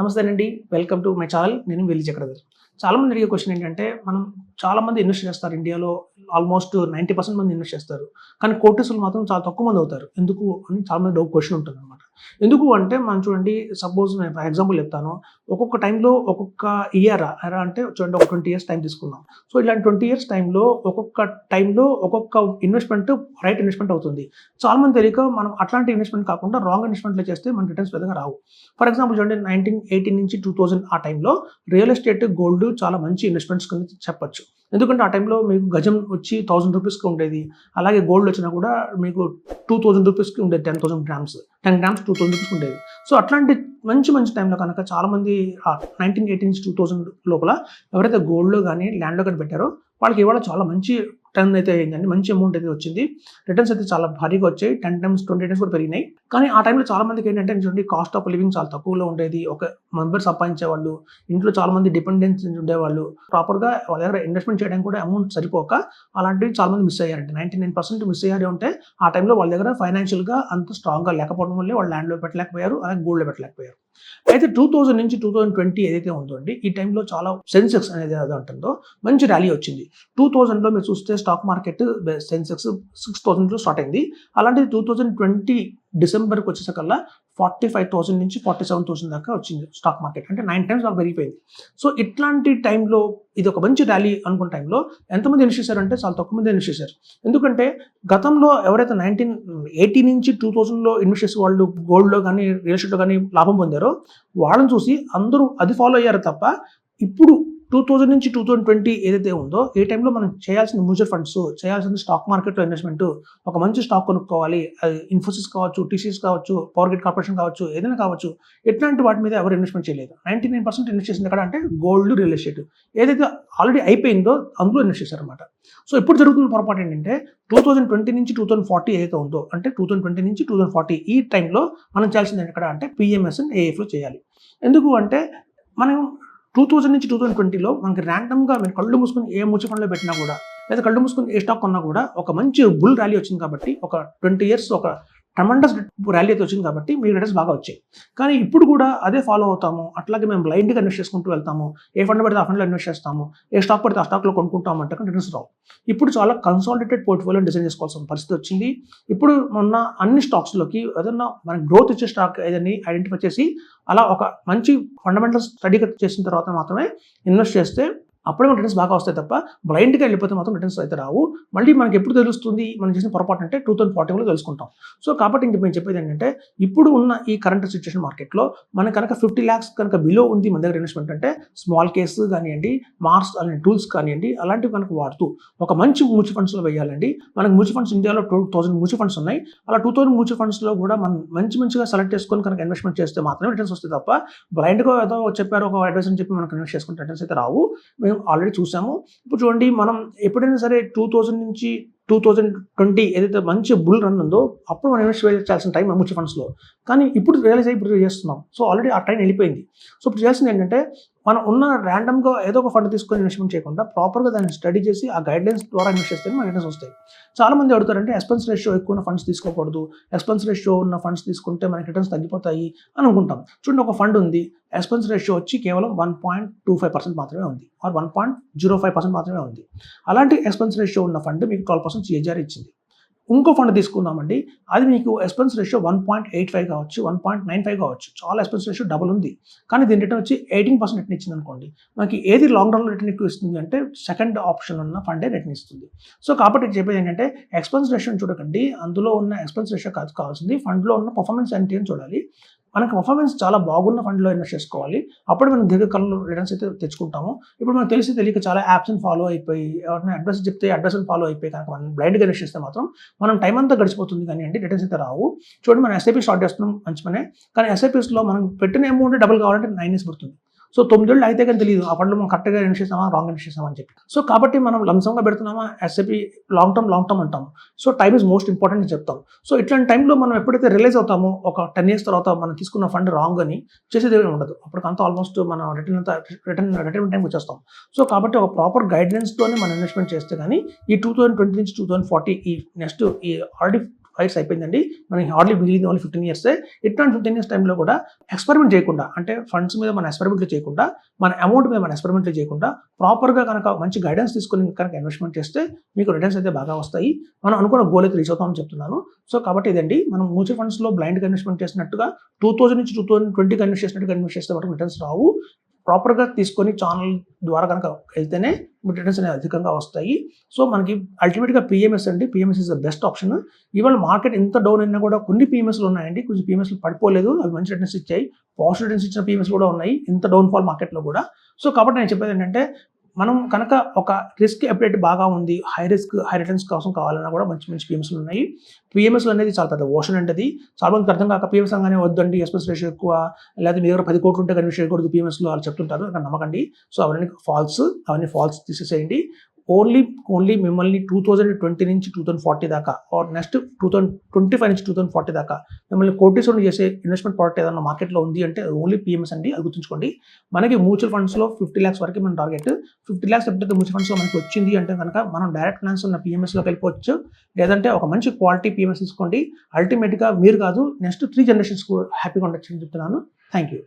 నమస్తే అండి. Welcome to my channel. నేను వెళ్ళి చక్రధర్ చాలామంది అడిగే క్వశ్చన్ ఏంటంటే మనం చాలా మంది ఇన్వెస్ట్ చేస్తారు ఇండియాలో. ఆల్మోస్ట్ నైంటీ పర్సెంట్ మంది ఇన్వెస్ట్ చేస్తారు. కానీ కోటీసులు మాత్రం చాలా తక్కువ మంది అవుతారు. ఎందుకు అని చాలామంది డౌట్ క్వశ్చన్ ఉంటుంది అనమాట ఎందుకు అంటే మనం చూడండి సపోజ్ నేను ఫర్ ఎగ్జాంపుల్ చెప్తాను ఒక్కొక్క టైంలో ఒక్కొక్క ఇయర్ ఎరా అంటే చూడండి ఒక ట్వంటీ ఇయర్స్ టైం తీసుకుందాం. సో ఇలాంటి ట్వంటీ ఇయర్స్ టైంలో ఒక్కొక్క టైంలో ఒక్కొక్క ఇన్వెస్ట్మెంట్ రైట్ ఇన్వెస్ట్మెంట్ అవుతుంది. చాలా మంది తెలియక మనం అట్లాంటి ఇన్వెస్ట్మెంట్ కాకుండా రాంగ్ ఇన్వెస్ట్మెంట్లో చేస్తే మన రిటర్న్స్ పెద్దగా రావు. ఫర్ ఎగ్జాంపుల్ చూడండి నైన్టీన్ ఎయిటీన్ నుంచి టూ థౌసండ్ ఆ టైంలో రియల్ ఎస్టేట్ గోల్డ్ చాలా మంచి ఇన్వెస్ట్మెంట్స్ కింద చెప్పొచ్చు. ఎందుకంటే ఆ టైంలో మీకు గజం వచ్చి థౌసండ్ రూపీస్కి ఉండేది. అలాగే గోల్డ్ వచ్చినా కూడా మీకు టూ థౌసండ్ రూపీస్కి ఉండేది ten thousand grams ten grams two thousand rupees ఉండేది. సో అట్లాంటి మంచి మంచి టైంలో కనుక చాలామంది నైన్టీన్ ఎయిటీన్ టూ థౌసండ్ లోపల ఎవరైతే గోల్డ్లో కానీ ల్యాండ్లో కానీ పెట్టారో వాళ్ళకి ఇవాళ చాలా మంచి టర్న్ అయితే అయిందండి. మంచి అమౌంట్ అయితే వచ్చింది. రిటర్న్స్ అయితే చాలా భారీగా వచ్చాయి. టెన్ టైమ్స్ ట్వంటీ టైమ్స్ కూడా పెరిగినాయి. కానీ ఆ టైంలో చాలా మందికి ఏంటంటే చూడండి కాస్ట్ ఆఫ్ లివింగ్ చాలా తక్కువలో ఉండేది. ఒక మెంబర్ సంపాదించేవాళ్ళు ఇంట్లో చాలా మంది డిపెండెన్స్ ఉండేవాళ్ళు. ప్రాపర్గా వాళ్ళ దగ్గర ఇన్వెస్ట్మెంట్ చేయడానికి కూడా అమౌంట్ సరిపోక అలాంటివి చాలా మంది మిస్ అయ్యారంటే నైంటీ నైన్ పర్సెంట్ మిస్ అయ్యారు అంటే ఆ టైంలో వాళ్ళ దగ్గర ఫైనాన్షియల్గా అంత స్ట్రాంగ్గా లేకపోవడం వల్లే వాళ్ళు ల్యాండ్లో పెట్టలేకపోయారు అలాగే గోల్డ్లో పెట్టలేకపోయారు. అయితే టూ థౌజండ్ నుంచి టూ థౌజండ్ ట్వంటీ ఏదైతే ఉందో అండి ఈ టైంలో చాలా సెన్సెక్స్ అనేది ఏదో ఉంటుందో మంచి ర్యాలీ వచ్చింది. టూ థౌజండ్లో మీరు చూస్తే స్టాక్ మార్కెట్ సెన్సెక్స్ సిక్స్ థౌసండ్లో స్టార్ట్ అయింది. అలాంటిది టూ థౌజండ్ ట్వంటీ డిసెంబర్కి వచ్చేసరికల్లా ఫార్టీ ఫైవ్ థౌసండ్ నుంచి ఫార్టీ సెవెన్ థౌసండ్ దాకా వచ్చింది స్టాక్ మార్కెట్. అంటే నైన్ టైమ్స్ దాకా పెరిగిపోయింది. సో ఇట్లాంటి టైంలో ఇది ఒక మంచి ర్యాలీ అనుకున్న టైంలో ఎంతమంది ఇన్వెస్ట్ చేశారంటే చాలా తక్కువ మంది ఇన్వెస్ట్ చేశారు? ఎందుకంటే గతంలో ఎవరైతే నైన్టీన్ ఎయిటీ నుంచి టూ థౌసండ్లో ఇన్వెస్ట్ చేసే వాళ్ళు గోల్డ్లో కానీ రియల్ ఎస్టేట్లో కానీ లాభం పొందారో వాళ్ళని చూసి అందరూ అది ఫాలో అయ్యారు తప్ప ఇప్పుడు టూ థౌజండ్ నుంచి టూ థౌజండ్ ట్వంటీ ఏదైతే ఉందో ఏ టైంలో మనం చేయాల్సిన మ్యూచువల్ ఫండ్స్ చేయాల్సిన స్టాక్ మార్కెట్లో ఇన్వెస్ట్మెంట్ ఒక మంచి స్టాక్ కొనుక్కోవాలి అది ఇన్ఫోసిస్ కావచ్చు టీసీస్ కావచ్చు పవర్ గ్రిడ్ కార్పొరేషన్ కావచ్చు ఏదైనా కావచ్చు ఎట్లాంటి వాటి మీద ఎవరు ఇన్వెస్ట్మెంట్ చేయలేదు. నైంటీ నైన్ పర్సెంట్ ఇన్వెస్ట్ చేసింది ఎక్కడ అంటే గోల్డ్ రియల్ ఎస్టేట్ ఏదైతే ఆల్రెడీ అయిపోయిందో అందులో ఇన్వెస్ట్ చేశారనమాట సో ఇప్పుడు జరుగుతున్న పొరపాటు ఏంటంటే టూ థౌజండ్ ట్వంటీ నుంచి టూ థౌసండ్ ఫార్టీ ఏదైతే ఉందో అంటే టూ థౌసండ్ ట్వంటీ నుంచి టూ థౌసండ్ ఫార్టీ ఈ టైంలో మనం చేయాల్సింది ఎక్కడ అంటే పిఎంఎస్ అండ్ ఏఎఫ్లో చేయాలి. ఎందుకు అంటే మనం టూ థౌసండ్ నుంచి టూ థౌసండ్ ట్వంటీలో మనకి ర్యాండమ్గా మీరు కళ్ళు మూసుకొని ఏ మ్యూచువల్ ఫండ్లో పెట్టినా కూడా లేదా కళ్ళు మూసుకుని ఏ స్టాక్ కొన్నా కూడా ఒక మంచి బుల్ ర్యాలీ వచ్చింది కాబట్టి ఒక ట్వంటీ ఇయర్స్ ఒక ట్రమండస్ ర్యాలీ అయితే వచ్చింది కాబట్టి మీ రిటర్న్స్ బాగా వచ్చాయి. కానీ ఇప్పుడు కూడా అదే ఫాలో అవుతాము. అట్లాగే మేము బ్లైండ్గా ఇన్వెస్ట్ చేసుకుంటూ వెళ్తాము. ఏ ఫండ్ పడితే ఆ ఫండ్లో ఇన్వెస్ట్ చేస్తాము. ఏ స్టాక్ పడితే ఆ స్టాక్లో కొనుక్కుంటాము అంటే రిటర్న్స్ రావు. ఇప్పుడు చాలా కన్సాలిడేటెడ్ పోర్ట్ఫోలియో డిజైన్ చేసుకోవాల్సిన పరిస్థితి వచ్చింది. ఇప్పుడు మొన్న అన్ని స్టాక్స్లోకి ఏదన్నా మన గ్రోత్ ఇచ్చే స్టాక్ ఏదని ఐడెంటిఫై చేసి అలా ఒక మంచి ఫండమెంటల్ స్టడీ చేసిన తర్వాత మాత్రమే ఇన్వెస్ట్ చేస్తే అప్పుడే మన రిటర్న్స్ బాగా వస్తాయి తప్ప బ్లైండ్గా వెళ్ళిపోతే మాత్రం రిటర్న్స్ అయితే రావు. మళ్ళీ మనకి ఎప్పుడు తెలుస్తుంది? మనం చేసిన పొరపాటు అంటే టూ థౌసండ్ ఫార్టీలో తెలుసుకుంటాం. సో కాబట్టి ఇంక మేము చెప్పేది ఏంటంటే ఇప్పుడు ఉన్న ఈ కరెంట్ సిచ్యువేషన్ మార్కెట్లో మనకి కనుక ఫిఫ్టీ ల్యాక్స్ కనుక బిలో ఉంది మన దగ్గర ఇన్వెస్ట్మెంట్ అంటే స్మాల్ కేస్ కానివ్వండి మార్క్స్ అనే టూల్స్ కానివ్వండి అలాంటివి కనుక వాడుతూ ఒక మంచి మ్యూచువల్ ఫండ్స్లో వేయాలండి. మనకు మ్యూచువల్ ఫండ్స్ ఇండియాలో టూ థౌసండ్ మ్యూచువల్ ఫండ్స్ ఉన్నాయి. అలా టూ థౌసండ్ మ్యూచువల్ ఫండ్స్లో కూడా మనం మంచి మంచిగా సెలెక్ట్ చేసుకొని కనుక ఇన్వెస్ట్మెంట్ చేస్తే మాత్రమే రిటర్న్స్ వస్తాయి తప్ప బ్లైండ్గా ఏదో చెప్పారు ఒక అడ్వైస్ అని చెప్పి మనకు ఇన్వెస్ట్ చేసుకుంటే రిటర్న్స్ అయితే రావు. మేము ఆల్రెడీ చూసాము ఇప్పుడు చూడండి మనం ఎప్పుడైనా సరే టూ థౌజండ్ నుంచి టూ థౌజండ్ ట్వంటీ ఏదైతే మంచి బుల్ రన్ ఉందో అప్పుడు మనం ఇన్వెస్ట్ చేయాల్సిన టైం మ్యూచువల్ ఫండ్స్లో కానీ ఇప్పుడు రియలైజ్ అయ్యి ఇప్పుడు చేస్తున్నాం. సో ఆల్రెడీ ఆ టైం వెళ్ళిపోయింది. సో ఇప్పుడు చేయాల్సింది ఏంటంటే మనం ఉన్న ర్యాండమ్గా ఏదో ఒక ఫండ్ తీసుకొని ఇన్వెస్ట్మెంట్ చేయకుండా ప్రాపర్గా దాన్ని స్టడీ చేసి ఆ గైడ్లైన్స్ ద్వారా ఇన్వెస్ట్ చేస్తే మన రిటర్న్స్ వస్తాయి. చాలా మంది అడుగుతారంటే ఎక్స్పెన్స్ రేషియో ఎక్కువ ఉన్న ఫండ్స్ తీసుకోకూడదు. ఎక్స్పెన్స్ రేషియో ఉన్న ఫండ్స్ తీసుకుంటే మనకి రిటర్న్స్ తగ్గిపోతాయి అని అనుకుంటాం. చూడండి ఒక ఫండ్ ఉంది. ఎక్స్పెన్స్ రేషియో వచ్చి కేవలం one point two five percent మాత్రమే ఉంది. Or one point zero five percent మాత్రమే ఉంది. అలాంటి ఎక్స్పెన్స్ రేషియో ఉన్న ఫండ్ మీకు ట్వెల్వ్ పర్సెంట్ సిఏజీఆర్ ఇచ్చింది. ఇంకో ఫండ్ తీసుకుందామండి. అది మీకు expense ratio one point eight five కావచ్చు వన్ పాయింట్ నైన్ ఫైవ్ కావచ్చు. చాలా ఎక్స్పెన్స్ రేషియో డబుల్ ఉంది. కానీ దీని రిటర్న్ వచ్చి ఎయిటీన్ పర్సెంట్ రిటర్న్ ఇచ్చింది అనుకోండి మనకి ఏది లాంగ్ రన్లో రిటర్న్ ఎక్కువ ఇస్తుంది అంటే సెకండ్ ఆప్షన్ ఉన్న ఫండే రిటర్న్ ఇస్తుంది. సో కాబట్టి చెప్పేది ఏంటంటే ఎక్స్పెన్స్ రేషియోని చూడకండి. అందులో ఉన్న ఎక్స్పెన్స్ రేషియో కాదు కావాల్సింది. ఫండ్లో ఉన్న పర్ఫార్మెన్స్ ఏంటి అని చూడాలి. మనకు పర్ఫార్మెన్స్ చాలా బాగున్న ఫండ్లో ఇన్వెస్ట్ చేసుకోవాలి. అప్పుడు మనం దీర్ఘకాలంలో రిటర్న్స్ అయితే తెచ్చుకుంటాము. ఇప్పుడు మనకు తెలిసి తెలియక చాలా యాప్స్ ఫాలో అయిపోయి ఎవరైనా అడ్రస్ చెప్తే అడ్రస్ ఫాలో అయిపోయి కనుక మనం బ్లైండ్గా ఇన్వెస్ట్ చేస్తే మాత్రం మనం టైం అంతా గడిచిపోతుంది కానీ అంటే రిటర్న్స్ అయితే రావు. చూడండి మనం ఎస్ఐపీ స్టార్ట్ చేస్తున్నాం మంచి పనే. కానీ ఎస్ఐపీస్లో మనం పెట్టిన అమౌంట్ డబుల్ కావాలంటే నైన్ ఇయర్స్ పడుతుంది. సో తొమ్మిదేళ్ళు అయితే కానీ తెలియదు ఆ ఫండ్లో మనం కరెక్ట్గా ఇన్వెస్ట్ చేసామా రాంగ్ ఎన్ చేసామా అని చెప్పి. సో కాబట్టి మనం లంసంగా పెడుతున్నామా SAP long term long term అంటాం so time is most important అని చెప్తాం. సో ఇట్లాంటి టైంలో మనం ఎప్పుడైతే రిలైజ్ అవుతామో ఒక టెన్ ఇయర్స్ తర్వాత మనం తీసుకున్న ఫండ్ రాంగ్ అని చేసేది ఏమీ ఉండదు. అప్పటికంతా ఆల్మోస్ట్ మనం రిటర్న్ అంతా రిటర్న్ రిటర్న్ టైంకి వచ్చేస్తాం. సో కాబట్టి ఒక ప్రాపర్ గైడ్లైన్స్తోనే మనం ఇన్వెస్ట్మెంట్ చేస్తే కానీ ఈ టూ థౌసండ్ ట్వంటీ నుంచి టూ థౌసండ్ ఫార్టీ ఈ నెక్స్ట్ ఈ ఆల్రెడీ ఫైట్స్ అయిపోయిందండి. మనకి హార్డ్లీ మిగిలింది ఓన్లీ ఫిఫ్టీన్ ఇయర్స్ ఇట్లాంటి ఫిఫ్టీన్ ఇయర్స్ టైంలో కూడా ఎక్స్పెరిమెంట్ చేయకుండా అంటే ఫండ్స్ మీద మన ఎక్స్పెరిమెంట్లు చేయకుండా మన అమౌంట్ మీద మన ఎక్స్పెరిమెంట్లు చేయకుండా ప్రాపర్గా కనుక మంచి గైడెన్స్ తీసుకొని కనుక ఇన్వెస్ట్మెంట్ చేస్తే మీకు రిటర్న్స్ అయితే బాగా వస్తాయి. మనం అనుకున్న గోల్ అయితే రీచ్ అవుతామని చెప్తున్నాను. సో కాబట్టి ఇదండి. మనం మ్యూచువల్ ఫండ్స్లో బ్లైండ్గా ఇన్వెస్ట్మెంట్ చేసినట్టుగా టూ థౌసండ్ నుంచి టూ థౌసండ్ ట్వంటీకి ఇన్వెస్ట్ చేసినట్టుగా ఇన్వెస్ట్ చేస్తే మనకు రిటర్న్స్ రావు. ప్రాపర్గా తీసుకొని ఛానల్ ద్వారా కనుక వెళ్తేనే రిటర్న్స్ అనేవి అధికంగా వస్తాయి. సో మనకి అల్టిమేట్గా పిఎంఎస్ అండి. PMS is the best option ఇవాళ మార్కెట్ ఎంత డౌన్ అయినా కూడా కొన్ని పిఎంఎస్లు ఉన్నాయండి. కొంచెం పిఎంఎస్లు పడిపోలేదు. అవి మంచి రిటర్న్స్ ఇచ్చాయి. పాజిటివ్ రిటర్న్స్ ఇచ్చిన పిఎంఎస్ కూడా ఉన్నాయి. ఇంత డౌన్ ఫాల్ మార్కెట్లో కూడా. సో కాబట్టి నేను చెప్పేది ఏంటంటే మనం కనుక ఒక రిస్క్ అప్డేట్ బాగా ఉంది హై రిస్క్ హై రిటర్న్స్ కోసం కావాలన్నా కూడా మంచి మంచి పిఎంఎస్లు ఉన్నాయి. పిఎంఎస్లు అనేది చాలా పెద్ద ఓషన్ అంటే అది చాలా మందికి అర్థం కాక పిఎంఎస్ అనగానే వద్దండి ఎక్స్ప్రెస్ రేషియో ఎక్కువ లేదా మీ దగ్గర పది కోట్లు ఉంటే కనిపించకూడదు చేయకూడదు పిఎంఎస్లో వాళ్ళు చెప్తుంటారు. అక్కడ నమ్మకండి. సో అవన్నీ ఫాల్స్ అవన్నీ ఫాల్స్ తీసేసేయండి. ఓన్లీ ఓన్లీ మిమ్మల్ని టూ థౌజండ్ ట్వంటీ నుంచి టూ థౌసండ్ ఫార్టీ దాకా or next two thousand twenty five నుంచి టూ థౌసండ్ ఫార్టీ దాకా మిమ్మల్ని కోటీశ్వరులు చేసే ఇన్వెస్ట్మెంట్ ప్రోడక్ట్ ఏదైనా మార్కెట్లో ఉంది అంటే ఓన్లీ పిఎంఎస్ అండి అది గుర్తుంచుకోండి. మనకి మ్యూచువల్ ఫండ్స్లో ఫిఫ్టీ ల్యాక్స్ వరకు మన టార్గెట్ ఫిఫ్టీ ల్యాక్స్ ఎప్పుడైతే మ్యూచువల్ ఫండ్స్లో మనకి వచ్చింది అంటే కనుక మనం డైరెక్ట్ ఫైనాన్స్ ఉన్న పిఎంఎస్లో వెళ్ళిపోవచ్చు. లేదంటే ఒక మంచి క్వాలిటీ పిఎంఎస్ తీసుకోండి. అల్టిమేట్గా మీరు కాదు నెక్స్ట్ త్రీ జనరేషన్స్ కూడా హ్యాపీగా ఉండొచ్చు అని చెప్తున్నాను. Thank you